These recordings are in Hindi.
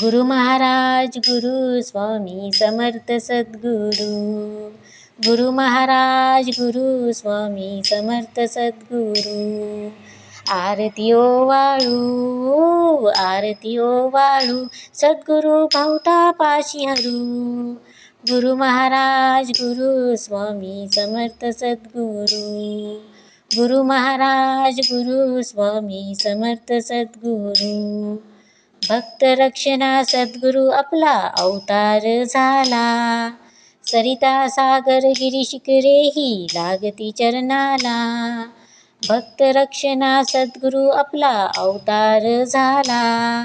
गुरु महाराज, गुरु स्वामी समर्थ सद्गुरु। गुरु महाराज, गुरु स्वामी समर्थ सद्गुरु। आरतीओ वाळू आरतीओ वाळू, सद्गुरु भावता पाशी हरू। गुरु महाराज, गुरु स्वामी समर्थ सद्गुरु। गुरु महाराज, गुरु स्वामी समर्थ सद्गुरु। भक्त रक्षणा सद्गुरु आपला अवतार झाला. सरिता सागर गिरी शिखरेही लागती चरणाला. भक्त रक्षणा सद्गुरु आपला अवतार झाला.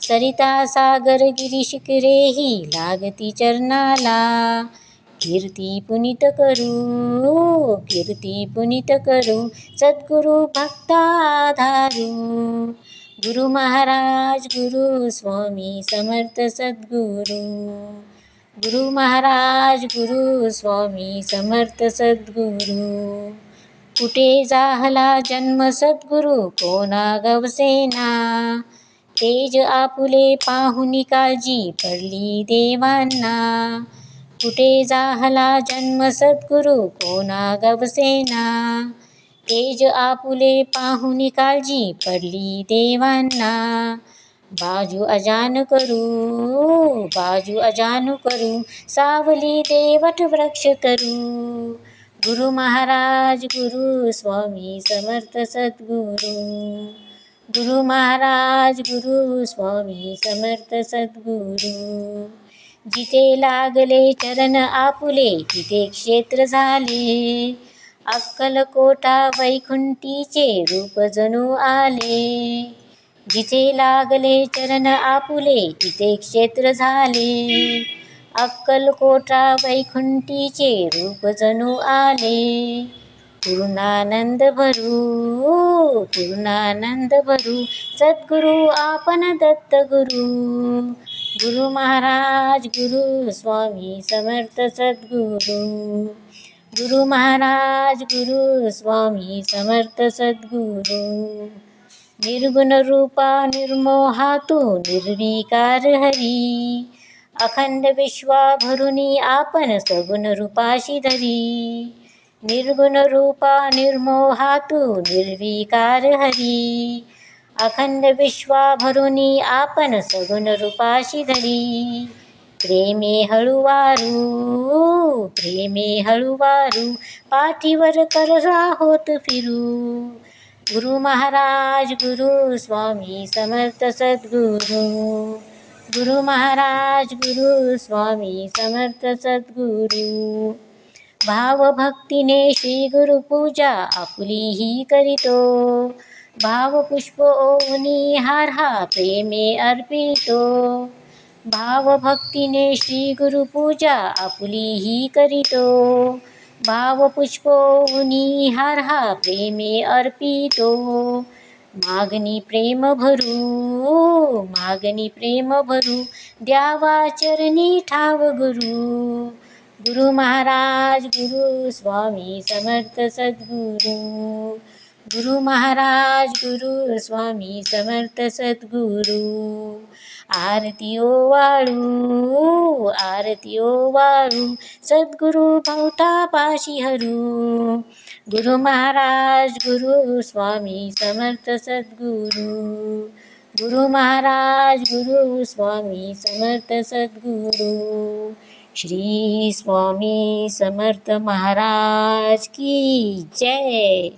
सरिता सागर गिरी शिखरेही लागती चरणाला. कीर्ती पुनित करू कीर्ती पुनित करू सद्गुरु भक्ता धारू गुरु महाराज, गुरु स्वामी समर्थ सद्गुरु। गुरु महाराज, गुरु स्वामी समर्थ सद्गुरु। कुठे जाहला जन्म सद्गुरु कोणा गवसेना तेज आपुले पाहुनी काळजी पडली देवांना। कुठे जाहला जन्म सद्गुरु कोणा गवसेना तेज आपुले पाहुनी काळजी पडली देवांना. बाजू अजान करू, बाजू अजान करू, सावली देवट वृक्ष करू. गुरु महाराज, गुरु स्वामी समर्थ सद्गुरु. गुरु महाराज, गुरु स्वामी समर्थ सद्गुरु. जिथे लागले चरण आपुले, तिथे क्षेत्र झाले. अक्कलकोटा वैकुंठीचे रूप जणू आले. जिथे लागले चरण आपुले तिथे क्षेत्र झाले. अक्कलकोटा वैकुंठीचे रूप जणू आले. पूर्णानंद भरू पूर्णानंद भरू सद्गुरु आपण दत्त गुरु. गुरु महाराज गुरु स्वामी समर्थ सद्गुरु. गुरु महाराज, गुरु स्वामी समर्थ सद्गुरु। निर्गुण रूपा निर्मोहातू निर्विकार हरी। अखंड विश्वा भरुनी आपण सगुण रूपाशी धरी। निर्गुण रूपा निर्मोहातू निर्विकार हरी। अखंड विश्वा भरुनी आपण सगुण रूपाशी धरी। प्रेमे हळुवारू प्रेमे हळुवारू पाठीवर कररा होत फिरू गुरु महाराज गुरु स्वामी समर्थ सद्गुरु गुरु महाराज गुरु स्वामी समर्थ सद्गुरु भावभक्तीने श्री गुरु पूजा आपुली ही करीतो भावपुष्प ओवनी हार हा प्रेमे अर्पितो भावभक्तीने श्री गुरुपूजा आपुली ही करीतो. भावपुष्प हा प्रेमे अर्पितो. मागणी प्रेम भरू मागणी प्रेम भरू, द्यावा चरणी ठाव गुरु. गुरु महाराज, गुरु स्वामी समर्थ सद्गुरु. गुरु महाराज, गुरु स्वामी समर्थ सद्गुरु। आरतीओ वाळू आरतीओ वाळू, सद्गुरु भवता पाशी हरू। गुरु महाराज, गुरु स्वामी समर्थ सद्गुरु। गुरु महाराज, गुरु स्वामी समर्थ सद्गुरु। श्री स्वामी समर्थ महाराज की जय।